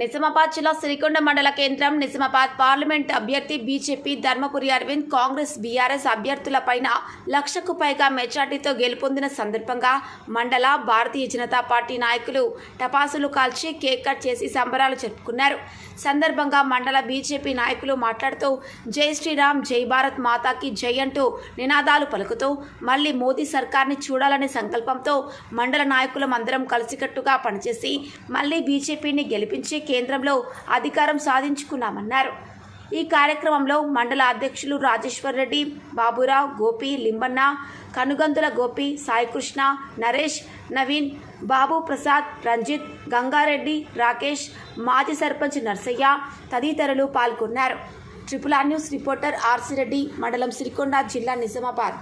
నిజామాబాద్ జిల్లా సిరికొండ మండల కేంద్రం నిజామాబాద్ పార్లమెంట్ అభ్యర్థి BJP Dharmapuri Arvind Congress BRS అభ్యర్థులపైన లక్షకు పైగా మెజార్టీతో గెలుపొందిన సందర్భంగా మండల భారతీయ జనతా పార్టీ నాయకులు టపాసులు కాల్చి కేక్ కట్ చేసి సంబరాలు జరుపుకున్నారు. సందర్భంగా మండల బీజేపీ నాయకులు మాట్లాడుతూ జై శ్రీరామ్ జై భారత్ మాతాకి జై అంటూ నినాదాలు పలుకుతూ మళ్ళీ మోదీ సర్కార్ని చూడాలనే సంకల్పంతో మండల నాయకులం అందరం కలిసికట్టుగా పనిచేసి మళ్ళీ బీజేపీని గెలిపించి కేంద్రంలో అధికారం సాధించుకున్నామన్నారు. ఈ కార్యక్రమంలో మండల అధ్యక్షులు రాజేశ్వర్ రెడ్డి బాబురావు గోపి లింబన్న కనుగంతుల గోపి సాయికృష్ణ నరేష్ నవీన్ బాబు ప్రసాద్ రంజిత్ గంగారెడ్డి రాకేష్ మాజీ సర్పంచ్ నర్సయ్య తదితరులు పాల్గొన్నారు. Triple R news reporter RC Reddy మండలం సిరికొండ జిల్లా నిజామాబాద్.